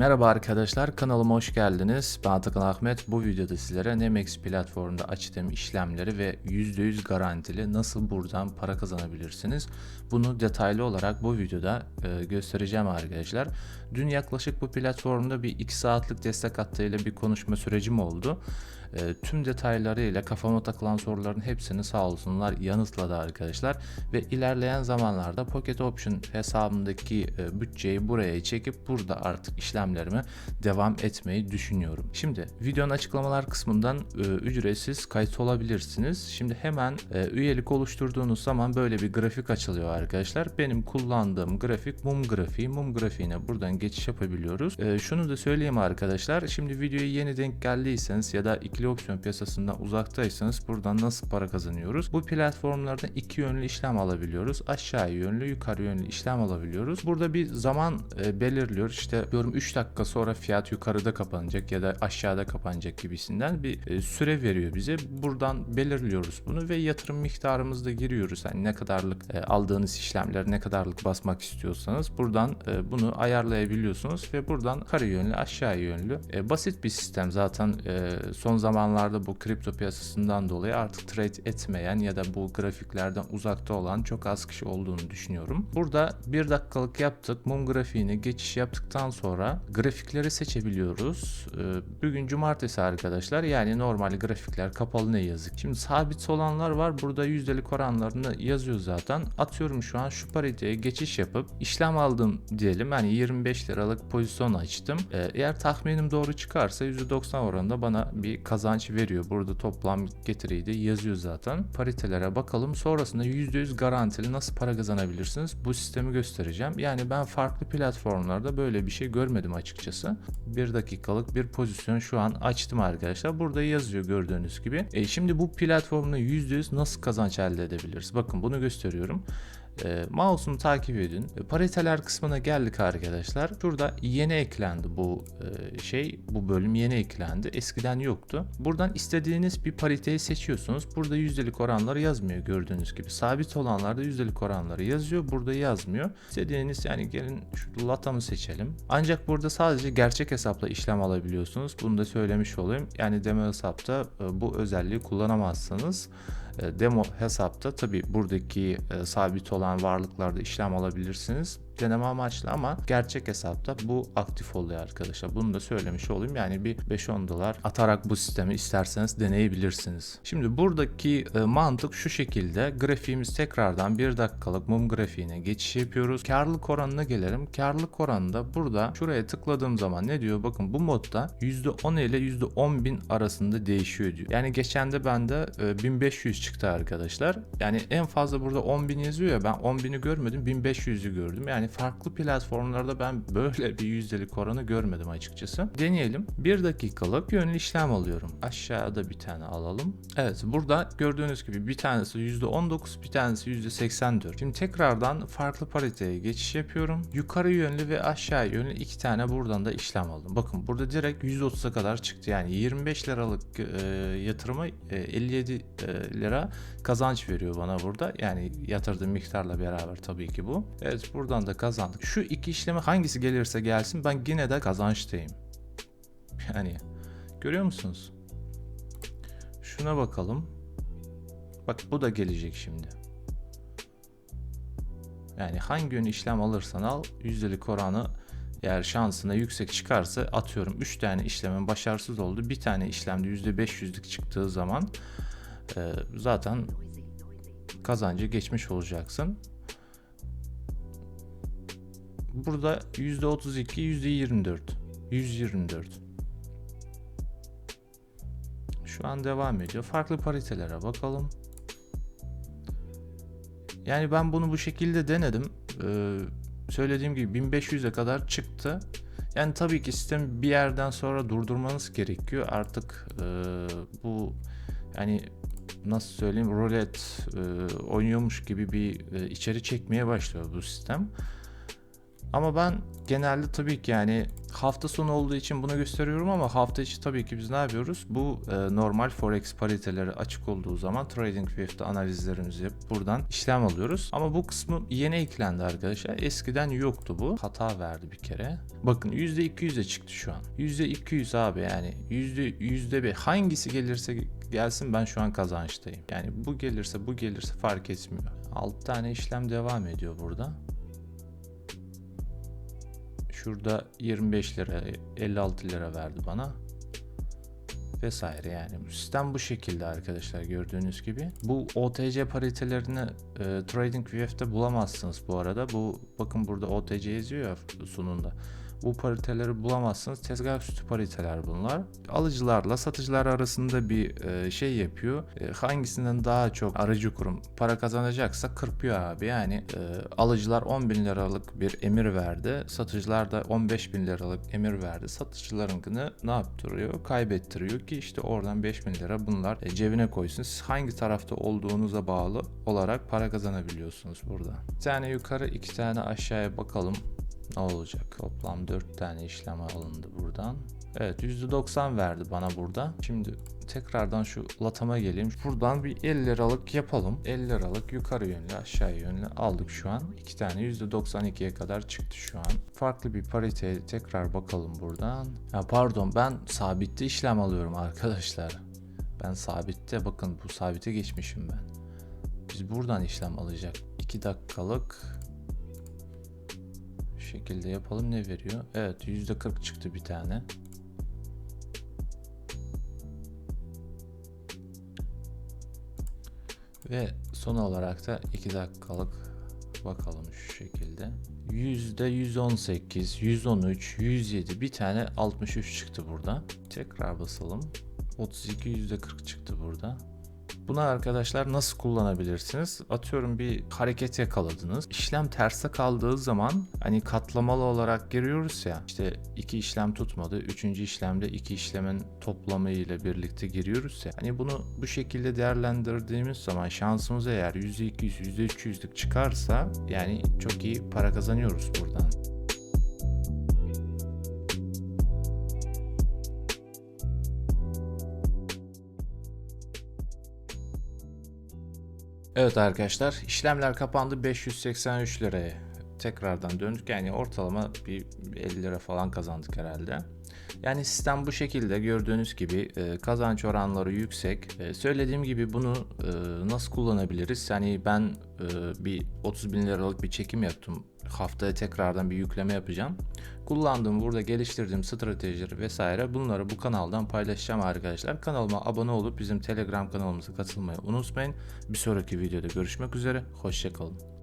Merhaba arkadaşlar kanalıma hoş geldiniz. Ben Atakan Ahmet. Bu videoda sizlere Nemex platformunda açtığım işlemleri ve %100 garantili nasıl buradan para kazanabilirsiniz? Bunu detaylı olarak bu videoda e, göstereceğim arkadaşlar. Dün yaklaşık bu platformda bir 2 saatlik destek hattıyla bir konuşma sürecim oldu. E, tüm detaylarıyla kafama takılan soruların hepsini sağ olsunlar yanıtladı arkadaşlar. Ve ilerleyen zamanlarda Pocket Option hesabımdaki e, bütçeyi buraya çekip burada artık işlemlerime devam etmeyi düşünüyorum. Şimdi videonun açıklamalar kısmından e, ücretsiz kayıt olabilirsiniz. Şimdi hemen e, üyelik oluşturduğunuz zaman böyle bir grafik açılıyor arkadaşlar. Benim kullandığım grafik mum grafiği. Mum grafiğine buradan geçiş yapabiliyoruz. E, şunu da söyleyeyim arkadaşlar. Şimdi videoya yeni denk geldiyseniz ya da ikili opsiyon piyasasından uzaktaysanız buradan nasıl para kazanıyoruz? Bu platformlarda iki yönlü işlem alabiliyoruz. Aşağı yönlü, yukarı yönlü işlem alabiliyoruz. Burada bir zaman e, belirliyor. İşte diyorum 3 dakika sonra fiyat yukarıda kapanacak ya da aşağıda kapanacak gibisinden bir e, süre veriyor bize. Buradan belirliyoruz bunu ve yatırım miktarımızı da giriyoruz. Yani ne kadarlık e, aldığınız işlemler ne kadarlık basmak istiyorsanız buradan bunu ayarlayabiliyorsunuz ve buradan yukarı yönlü aşağı yönlü basit bir sistem zaten son zamanlarda bu kripto piyasasından dolayı artık trade etmeyen ya da bu grafiklerden uzakta olan çok az kişi olduğunu düşünüyorum. Burada bir dakikalık yaptık. Mum grafiğine geçiş yaptıktan sonra grafikleri seçebiliyoruz. Ee, bugün cumartesi arkadaşlar. Yani normal grafikler kapalı ne yazık. Şimdi sabit olanlar var. Burada yüzdelik oranlarını yazıyor zaten. Atıyorum şu an şu pariteye geçiş yapıp işlem aldım diyelim. Yani 25 liralık pozisyon açtım. Ee, eğer tahminim doğru çıkarsa %90 oranında bana bir kazanç veriyor. Burada toplam getiriyi de yazıyor zaten. Paritelere bakalım. Sonrasında %100 garantili nasıl para kazanabilirsiniz? Bu sistemi göstereceğim. Yani ben farklı platformlarda böyle bir şey görmedim açıkçası. Bir dakikalık bir pozisyon şu an açtım arkadaşlar. Burada yazıyor gördüğünüz gibi. E şimdi bu platformda %100 nasıl kazanç elde edebiliriz? Bakın bunu gösteriyorum. E, mouse'umu takip edin. E, pariteler kısmına geldik arkadaşlar. Şurada yeni eklendi bu e, şey. Bu bölüm yeni eklendi. Eskiden yoktu. Buradan istediğiniz bir pariteyi seçiyorsunuz. Burada yüzdelik oranları yazmıyor gördüğünüz gibi. Sabit olanlarda yüzdelik oranları yazıyor. Burada yazmıyor. İstediğiniz yani gelin şu latamı seçelim. Ancak burada sadece gerçek hesapla işlem alabiliyorsunuz. Bunu da söylemiş olayım. Yani demo hesapta e, bu özelliği kullanamazsınız. Demo hesapta tabi buradaki sabit olan varlıklarda işlem alabilirsiniz deneme amaçlı ama gerçek hesapta bu aktif oluyor arkadaşlar. Bunu da söylemiş olayım. Yani bir 5-10 dolar atarak bu sistemi isterseniz deneyebilirsiniz. Şimdi buradaki e, mantık şu şekilde. Grafiğimiz tekrardan 1 dakikalık mum grafiğine geçiş yapıyoruz. Karlılık oranına gelelim. Karlılık oranında burada şuraya tıkladığım zaman ne diyor? Bakın bu modda %10 ile %10 bin arasında değişiyor diyor. Yani geçen de bende e, 1500 çıktı arkadaşlar. Yani en fazla burada 10 bin yazıyor ya ben 10 bini görmedim 1500'ü gördüm. Yani farklı platformlarda ben böyle bir yüzdelik oranı görmedim açıkçası. Deneyelim. Bir dakikalık yönlü işlem alıyorum. Aşağıda bir tane alalım. Evet burada gördüğünüz gibi bir tanesi %19 bir tanesi %84. Şimdi tekrardan farklı pariteye geçiş yapıyorum. Yukarı yönlü ve aşağı yönlü iki tane buradan da işlem aldım. Bakın burada direkt 130'a kadar çıktı. Yani 25 liralık e, yatırıma e, 57 e, lira kazanç veriyor bana burada. Yani yatırdığım miktarla beraber tabii ki bu. Evet buradan da kazandık. Şu iki işleme hangisi gelirse gelsin ben yine de kazançtayım. Yani görüyor musunuz? Şuna bakalım. Bak bu da gelecek şimdi. Yani hangi yön işlem alırsan al yüzdelik oranı eğer şansına yüksek çıkarsa atıyorum 3 tane işlemin başarısız oldu. Bir tane işlemde %500'lük çıktığı zaman e, zaten kazancı geçmiş olacaksın. Burada %32, %24. 124. Şu an devam ediyor. Farklı paritelere bakalım. Yani ben bunu bu şekilde denedim. Ee, söylediğim gibi 1500'e kadar çıktı. Yani tabii ki sistemi bir yerden sonra durdurmanız gerekiyor. Artık e, bu yani nasıl söyleyeyim rulet e, oynuyormuş gibi bir e, içeri çekmeye başlıyor bu sistem. Ama ben genelde tabii ki yani hafta sonu olduğu için bunu gösteriyorum ama hafta içi tabii ki biz ne yapıyoruz? Bu e, normal forex pariteleri açık olduğu zaman TradingView'de analizlerimizi yapıp buradan işlem alıyoruz. Ama bu kısmı yeni eklendi arkadaşlar. Eskiden yoktu bu. Hata verdi bir kere. Bakın %200'e çıktı şu an. %200 abi yani yüzde yüzde bir hangisi gelirse gelsin ben şu an kazançtayım. Yani bu gelirse bu gelirse fark etmiyor. 6 tane işlem devam ediyor burada. Şurada 25 lira 56 lira verdi bana vesaire yani. Sistem bu şekilde arkadaşlar gördüğünüz gibi. Bu OTC paritelerini e, TradingView'de bulamazsınız bu arada. Bu bakın burada OTC yazıyor ya sununda. Bu pariteleri bulamazsınız. Tezgah üstü pariteler bunlar. Alıcılarla satıcılar arasında bir e, şey yapıyor. E, hangisinden daha çok aracı kurum para kazanacaksa kırpıyor abi. Yani e, alıcılar 10 bin liralık bir emir verdi. Satıcılar da 15 bin liralık emir verdi. Satıcılarınkini ne yaptırıyor? Kaybettiriyor ki işte oradan 5 bin lira bunlar cebine koysun. Siz hangi tarafta olduğunuza bağlı olarak para kazanabiliyorsunuz burada. Bir tane yukarı iki tane aşağıya bakalım ne olacak? Toplam 4 tane işlem alındı buradan. Evet %90 verdi bana burada. Şimdi tekrardan şu latama geleyim. Buradan bir 50 liralık yapalım. 50 liralık yukarı yönlü aşağı yönlü aldık şu an. 2 tane %92'ye kadar çıktı şu an. Farklı bir pariteye tekrar bakalım buradan. Ya pardon ben sabitte işlem alıyorum arkadaşlar. Ben sabitte bakın bu sabite geçmişim ben. Biz buradan işlem alacak. 2 dakikalık şekilde yapalım ne veriyor? Evet %40 çıktı bir tane. Ve son olarak da 2 dakikalık bakalım şu şekilde. %118, 113, 107 bir tane 63 çıktı burada. Tekrar basalım. 32 %40 çıktı burada. Bunu arkadaşlar nasıl kullanabilirsiniz? Atıyorum bir hareket yakaladınız. İşlem terse kaldığı zaman hani katlamalı olarak giriyoruz ya. İşte iki işlem tutmadı. Üçüncü işlemde iki işlemin toplamı ile birlikte giriyoruz ya. Hani bunu bu şekilde değerlendirdiğimiz zaman şansımız eğer %200, %300'lük çıkarsa yani çok iyi para kazanıyoruz buradan. Evet arkadaşlar işlemler kapandı. 583 liraya tekrardan döndük yani ortalama bir 50 lira falan kazandık herhalde. Yani sistem bu şekilde gördüğünüz gibi e, kazanç oranları yüksek. E, söylediğim gibi bunu e, nasıl kullanabiliriz? Yani ben e, bir 30 bin liralık bir çekim yaptım. Haftaya tekrardan bir yükleme yapacağım. Kullandığım burada geliştirdiğim stratejileri vesaire bunları bu kanaldan paylaşacağım arkadaşlar. Kanalıma abone olup bizim Telegram kanalımıza katılmayı unutmayın. Bir sonraki videoda görüşmek üzere. Hoşçakalın.